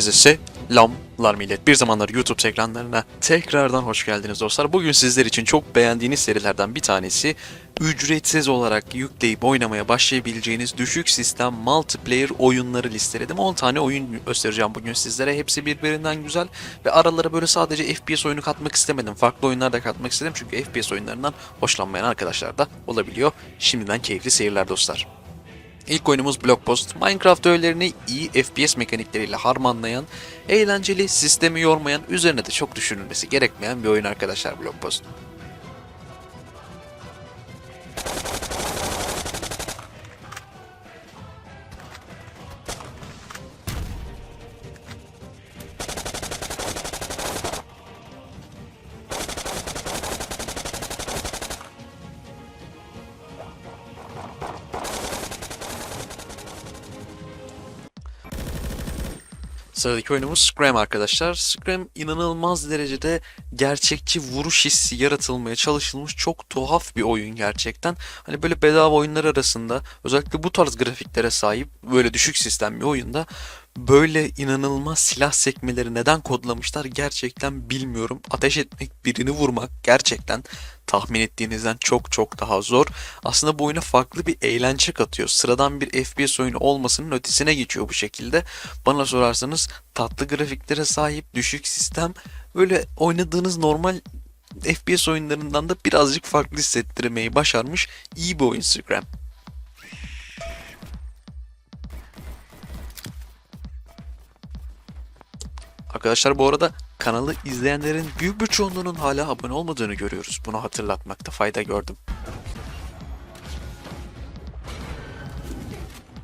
Herkese selamlar millet. Bir zamanlar YouTube ekranlarına tekrardan hoş geldiniz dostlar. Bugün sizler için çok beğendiğiniz serilerden bir tanesi ücretsiz olarak yükleyip oynamaya başlayabileceğiniz düşük sistem multiplayer oyunları listeledim. 10 tane oyun göstereceğim bugün sizlere. Hepsi birbirinden güzel ve aralara böyle sadece FPS oyunu katmak istemedim. Farklı oyunlar da katmak istedim çünkü FPS oyunlarından hoşlanmayan arkadaşlar da olabiliyor. Şimdiden keyifli seyirler dostlar. İlk oyunumuz Blockpost. Minecraft öğelerini iyi FPS mekanikleriyle harmanlayan, eğlenceli, sistemi yormayan, üzerine de çok düşünülmesi gerekmeyen bir oyun arkadaşlar Blockpost. Sıradaki oyunumuz Scram arkadaşlar. Scram inanılmaz derecede gerçekçi vuruş hissi yaratılmaya çalışılmış çok tuhaf bir oyun gerçekten. Hani böyle bedava oyunlar arasında özellikle bu tarz grafiklere sahip böyle düşük sistem bir oyunda böyle inanılmaz silah sekmeleri neden kodlamışlar gerçekten bilmiyorum. Ateş etmek, birini vurmak gerçekten tahmin ettiğinizden çok çok daha zor. Aslında bu oyuna farklı bir eğlence katıyor. Sıradan bir FPS oyunu olmasının ötesine geçiyor bu şekilde. Bana sorarsanız tatlı grafiklere sahip, düşük sistem böyle oynadığınız normal FPS oyunlarından da birazcık farklı hissettirmeyi başarmış iyi bir oyun Scram. Arkadaşlar bu arada kanalı izleyenlerin büyük bir çoğunluğunun hala abone olmadığını görüyoruz. Bunu hatırlatmakta fayda gördüm.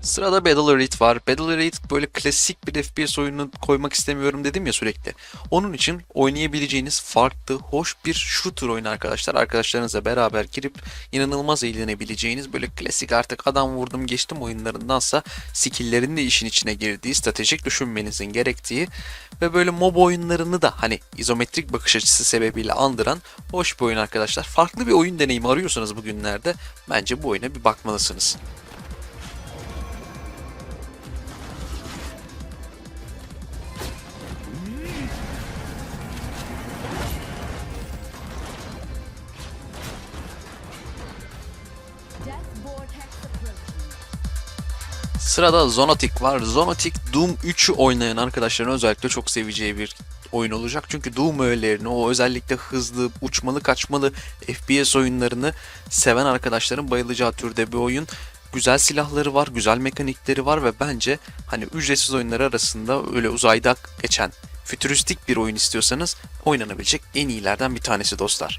Sırada Battle Array var. Battle Array böyle klasik bir FPS oyunu koymak istemiyorum dedim ya sürekli. Onun için oynayabileceğiniz farklı, hoş bir shooter oyunu arkadaşlar. Arkadaşlarınızla beraber girip inanılmaz eğlenebileceğiniz böyle klasik artık adam vurdum geçtim oyunlarındansa skill'lerin de işin içine girdiği, stratejik düşünmenizin gerektiği ve böyle mob oyunlarını da hani izometrik bakış açısı sebebiyle andıran hoş bir oyun arkadaşlar. Farklı bir oyun deneyimi arıyorsanız bugünlerde bence bu oyuna bir bakmalısınız. Sırada Zonatic var. Zonatic Doom 3'ü oynayan arkadaşların özellikle çok seveceği bir oyun olacak. Çünkü Doom öğelerini, o özellikle hızlı, uçmalı, kaçmalı FPS oyunlarını seven arkadaşların bayılacağı türde bir oyun. Güzel silahları var, güzel mekanikleri var ve bence hani ücretsiz oyunlar arasında öyle uzayda geçen fütüristik bir oyun istiyorsanız oynanabilecek en iyilerden bir tanesi dostlar.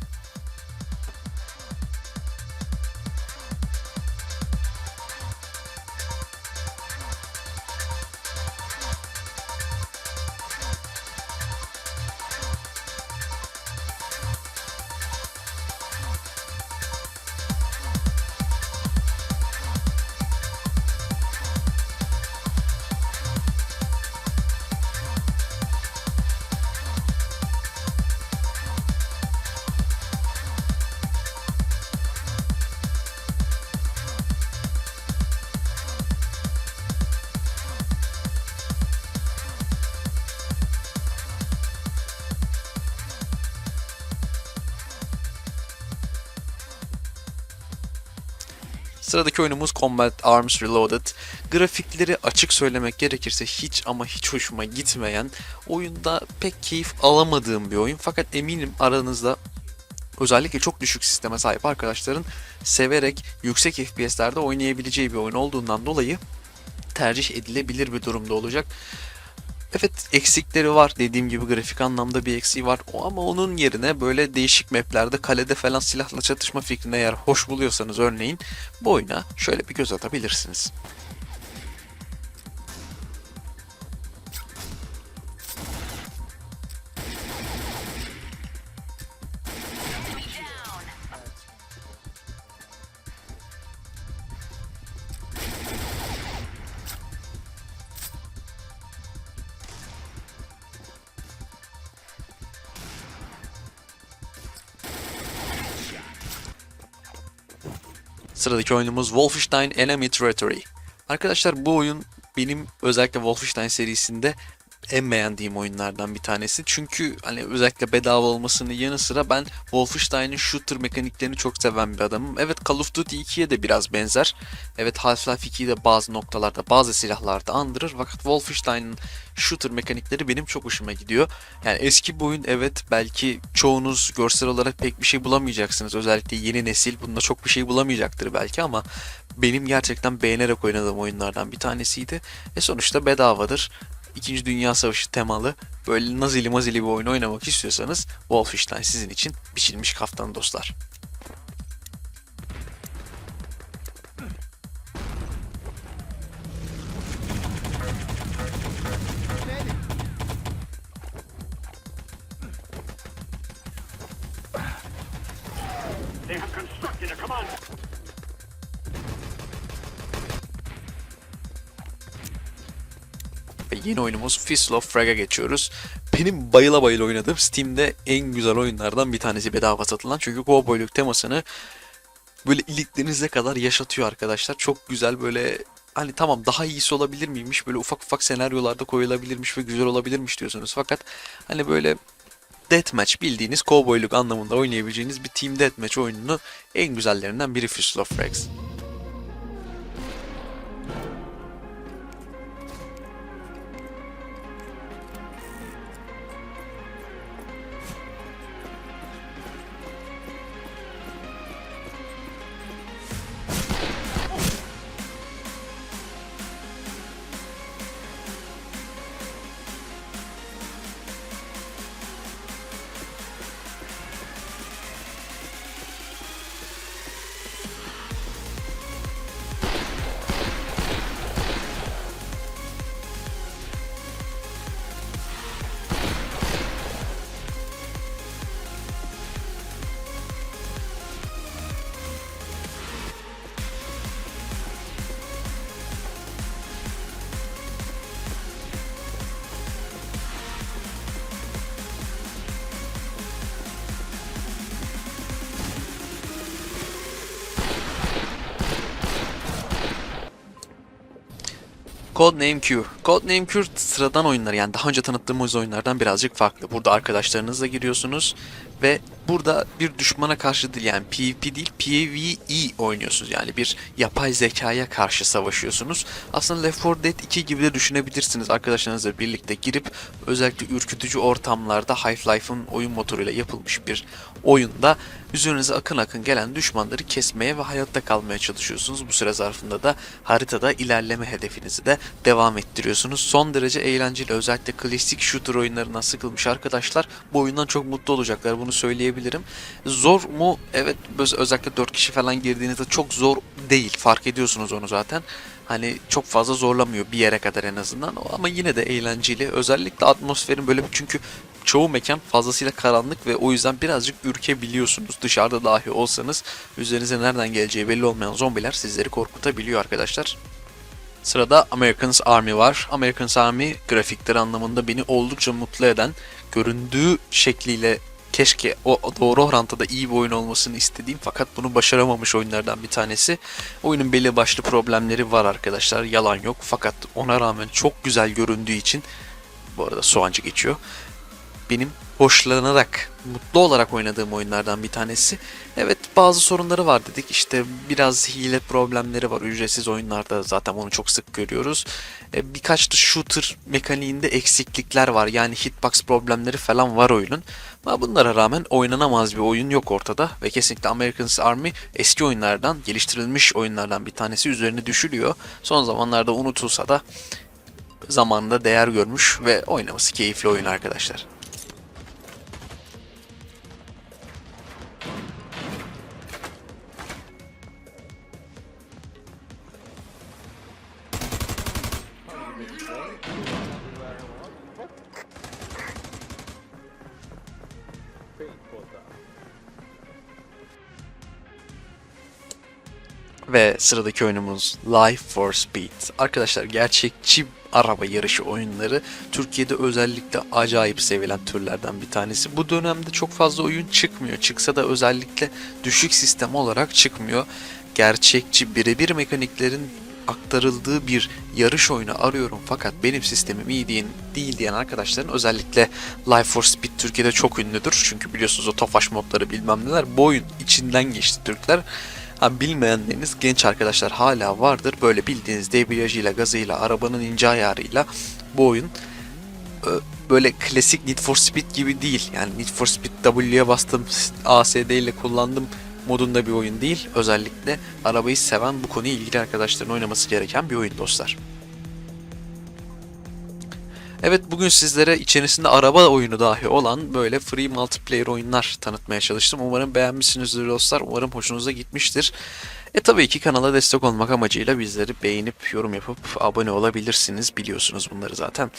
Sıradaki oyunumuz Combat Arms Reloaded. Grafikleri açık söylemek gerekirse hiç ama hiç hoşuma gitmeyen, oyunda pek keyif alamadığım bir oyun. Fakat eminim aranızda özellikle çok düşük sisteme sahip arkadaşların severek yüksek FPS'lerde oynayabileceği bir oyun olduğundan dolayı tercih edilebilir bir durumda olacak. Evet eksikleri var dediğim gibi grafik anlamda bir eksiği var o ama onun yerine böyle değişik maplerde kalede falan silahla çatışma fikrini eğer hoş buluyorsanız örneğin bu oyuna şöyle bir göz atabilirsiniz. Sıradaki oyunumuz Wolfenstein Enemy Territory. Arkadaşlar bu oyun benim özellikle Wolfenstein serisinde en beğendiğim oyunlardan bir tanesi. Çünkü hani özellikle bedava olmasının yanı sıra ben Wolfenstein'in shooter mekaniklerini çok seven bir adamım. Evet Call of Duty 2'ye de biraz benzer. Evet Half-Life 2'yi de bazı noktalarda, bazı silahlarda andırır. Fakat Wolfenstein'in shooter mekanikleri benim çok hoşuma gidiyor. Yani eski bir oyun evet belki çoğunuz görsel olarak pek bir şey bulamayacaksınız. Özellikle yeni nesil bunda çok bir şey bulamayacaktır belki ama benim gerçekten beğenerek oynadığım oyunlardan bir tanesiydi. E sonuçta bedavadır. İkinci Dünya Savaşı temalı böyle nazili mazili bir oyun oynamak istiyorsanız Wolfenstein sizin için biçilmiş kaftan dostlar. Yeni oyunumuz Fist of Frag'a geçiyoruz. Benim bayıla bayıla oynadığım Steam'de en güzel oyunlardan bir tanesi bedava satılan. Çünkü kovboyluk temasını böyle iliklerinize kadar yaşatıyor arkadaşlar. Çok güzel böyle hani tamam daha iyisi olabilir miymiş böyle ufak ufak senaryolarda koyulabilirmiş ve güzel olabilirmiş diyorsunuz. Fakat hani böyle deathmatch bildiğiniz kovboyluk anlamında oynayabileceğiniz bir team deathmatch oyununu en güzellerinden biri Fist of Frags. Codename Q. Codename Q sıradan oyunlar yani daha önce tanıttığımız oyunlardan birazcık farklı. Burada arkadaşlarınızla giriyorsunuz ve burada bir düşmana karşı değil yani PvP değil PvE oynuyorsunuz. Yani bir yapay zekaya karşı savaşıyorsunuz. Aslında Left 4 Dead 2 gibi de düşünebilirsiniz. Arkadaşlarınızla birlikte girip özellikle ürkütücü ortamlarda Half-Life'ın oyun motoruyla yapılmış bir oyunda üzerinize akın akın gelen düşmanları kesmeye ve hayatta kalmaya çalışıyorsunuz. Bu süre zarfında da haritada ilerleme hedefinizi de devam ettiriyorsunuz. Son derece eğlenceli özellikle klasik shooter oyunlarından sıkılmış arkadaşlar bu oyundan çok mutlu olacaklar bunu söyleyebilirim. Zor mu? Evet öz- özellikle 4 kişi falan girdiğinizde çok zor değil fark ediyorsunuz onu zaten. Hani çok fazla zorlamıyor bir yere kadar en azından ama yine de eğlenceli. Özellikle atmosferin böyle çünkü çoğu mekan fazlasıyla karanlık ve o yüzden birazcık ürkebiliyorsunuz. Dışarıda dahi olsanız üzerinize nereden geleceği belli olmayan zombiler sizleri korkutabiliyor arkadaşlar. Sırada Americans Army var. Americans Army grafikleri anlamında beni oldukça mutlu eden, göründüğü şekliyle keşke o doğru orantıda iyi bir oyun olmasını istediğim fakat bunu başaramamış oyunlardan bir tanesi. Oyunun belli başlı problemleri var arkadaşlar. Yalan yok. Fakat ona rağmen çok güzel göründüğü için bu arada soğancı geçiyor benim hoşlanarak, mutlu olarak oynadığım oyunlardan bir tanesi. Evet bazı sorunları var dedik. İşte biraz hile problemleri var. Ücretsiz oyunlarda zaten onu çok sık görüyoruz. E, birkaç da shooter mekaniğinde eksiklikler var. Yani hitbox problemleri falan var oyunun. Ama bunlara rağmen oynanamaz bir oyun yok ortada. Ve kesinlikle American Army eski oyunlardan, geliştirilmiş oyunlardan bir tanesi üzerine düşülüyor. Son zamanlarda unutulsa da zamanında değer görmüş ve oynaması keyifli oyun arkadaşlar. Ve sıradaki oyunumuz Life for Speed. Arkadaşlar gerçekçi araba yarışı oyunları Türkiye'de özellikle acayip sevilen türlerden bir tanesi. Bu dönemde çok fazla oyun çıkmıyor. Çıksa da özellikle düşük sistem olarak çıkmıyor. Gerçekçi birebir mekaniklerin aktarıldığı bir yarış oyunu arıyorum fakat benim sistemim iyi değil, değil diyen arkadaşların özellikle Life for Speed Türkiye'de çok ünlüdür. Çünkü biliyorsunuz o Tofaş modları bilmem neler bu oyun içinden geçti Türkler. Ha, bilmeyenleriniz genç arkadaşlar hala vardır. Böyle bildiğiniz debriyajıyla, gazıyla, arabanın ince ayarıyla bu oyun ö- böyle klasik Need for Speed gibi değil. Yani Need for Speed W'ye bastım, ASD ile kullandım modunda bir oyun değil. Özellikle arabayı seven bu konuya ilgili arkadaşların oynaması gereken bir oyun dostlar. Evet bugün sizlere içerisinde araba oyunu dahi olan böyle free multiplayer oyunlar tanıtmaya çalıştım. Umarım beğenmişsinizdir dostlar. Umarım hoşunuza gitmiştir. E tabii ki kanala destek olmak amacıyla bizleri beğenip yorum yapıp abone olabilirsiniz. Biliyorsunuz bunları zaten.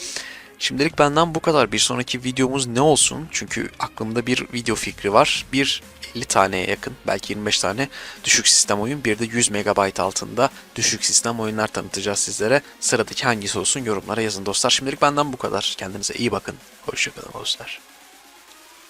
Şimdilik benden bu kadar. Bir sonraki videomuz ne olsun? Çünkü aklımda bir video fikri var. Bir 50 taneye yakın, belki 25 tane düşük sistem oyun. Bir de 100 MB altında düşük sistem oyunlar tanıtacağız sizlere. Sıradaki hangisi olsun yorumlara yazın dostlar. Şimdilik benden bu kadar. Kendinize iyi bakın. Hoşçakalın dostlar.